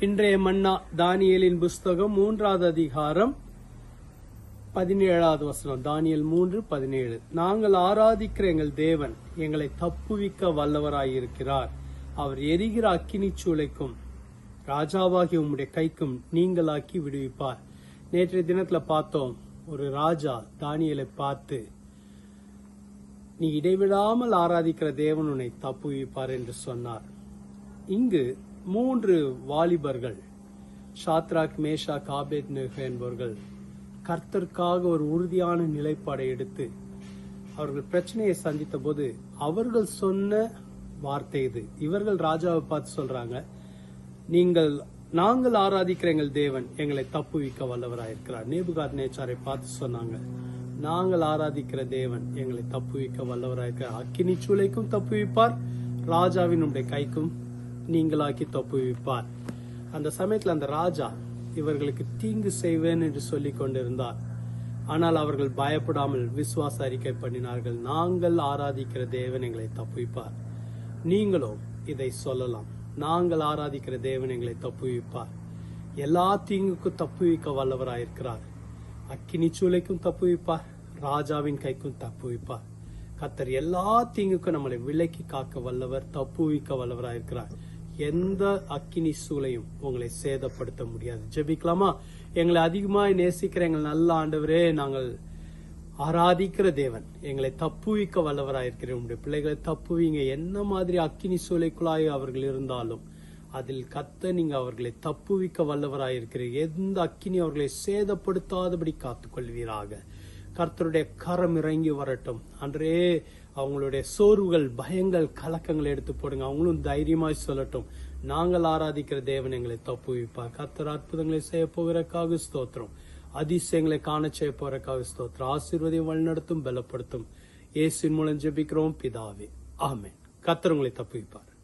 இன்றைய மன்னா தானியலின் புஸ்தகம் மூன்றாவது அதிகாரம் பதினேழாவது வசனம். தானியல் மூன்று பதினேழு. நாங்கள் ஆராதிக்கிற எங்கள் தேவன் எங்களை தப்புவிக்க வல்லவராயிருக்கிறார். அவர் எரிகிற அக்கினி சூளைக்கும் ராஜாவாகி உம்முடைய கைக்கும் நீங்களாக்கி விடுவிப்பார். நேற்றைய தினத்துல பார்த்தோம் ஒரு ராஜா தானியலை பார்த்து நீ இடைவிடாமல் ஆராதிக்கிற தேவன் உன்னை தப்புவிப்பார் என்று சொன்னார். இங்கு மூன்று வாலிபர்கள் ஷாத்ராக் மேஷா காபேத் என்பவர்கள் கர்த்தருக்காக ஒரு உறுதியான நிலைப்பாடை எடுத்து அவர்கள் பிரச்சனையை சந்தித்த போது அவர்கள் சொன்ன வார்த்தை இது. இவர்கள் ராஜாவை பார்த்து சொல்றாங்க நீங்கள் நாங்கள் ஆராதிக்கிற எங்கள் தேவன் எங்களை தப்புவிக்க வல்லவராயிருக்கிறார். நேபுகாத் நேச்சாரை பார்த்து சொன்னாங்க நாங்கள் ஆராதிக்கிற தேவன் எங்களை தப்புவிக்க வல்லவராயிருக்கிறார். அக்கினி சூளைக்கும் தப்புவிப்பார் ராஜாவினுடைய கைக்கும் நீங்களாக்கி தப்புவிப்பார். அந்த சமயத்தில் அந்த ராஜா இவர்களுக்கு தீங்கு செய்வேன் என்று சொல்லிக் கொண்டிருந்தார். ஆனால் அவர்கள் பயப்படாமல் விசுவாச அறிக்கை பண்ணினார்கள். நாங்கள் ஆராதிக்கிற தேவன் எங்களை தப்புவிப்பார். நீங்களும் இதை சொல்லலாம். நாங்கள் ஆராதிக்கிற தேவன் எங்களை தப்புவிப்பார். எல்லா தீங்குக்கும் தப்புவிக்க வல்லவராயிருக்கிறார் அக்கினி சூளைக்கும் தப்புவிப்பார். ராஜாவின் கைக்கும் தப்புவிப்பார். கத்தர் எல்லா தீங்குக்கும் நம்மளை விலக்கி காக்க வல்லவர் தப்புவிக்க வல்லவராயிருக்கிறார் எந்த அக்கினி சூளையும் உங்களை சேதப்படுத்த முடியாது. ஜெபிக்கலாமா? எங்களை அதிகமாய் நேசிக்கிற எங்கள் நல்ல ஆண்டவரே நாங்கள் ஆராதிக்கிற தேவன். எங்களை தப்புவிக்க வல்லவராயிருக்கிற உங்களுடைய பிள்ளைகளை தப்புவீங்க. என்ன மாதிரி அக்கினி சூளைக்குள்ளாய் அவர்கள் இருந்தாலும் அதில் கத்த நீங்க அவர்களை தப்புவிக்க வல்லவராயிருக்கிற எந்த அக்கினி அவர்களை சேதப்படுத்தாதபடி காத்துக்கொள்வீராக. கர்த்தருடைய கரம் இறங்கி வரட்டும். அன்றே அவங்களுடைய சோர்வுகள் பயங்கள் கலக்கங்களை எடுத்து போடுங்க. அவங்களும் தைரியமாய் சொல்லட்டும். நாங்கள் ஆராதிக்கிற தேவன் எங்களை தப்புவிப்பார். கர்த்தர் அற்புதங்களை செய்ய போகிறக்காக ஸ்தோத்திரம். அதிசயங்களை காண செய்ய போறக்காக ஸ்தோத்திரம். ஆசீர்வதியை வழிநடத்தும் பலப்படுத்தும். இயேசின் மூலம் ஜெபிக்கிறோம் பிதாவே. ஆமென். கர்த்தர் உங்களை தப்புவிப்பார்.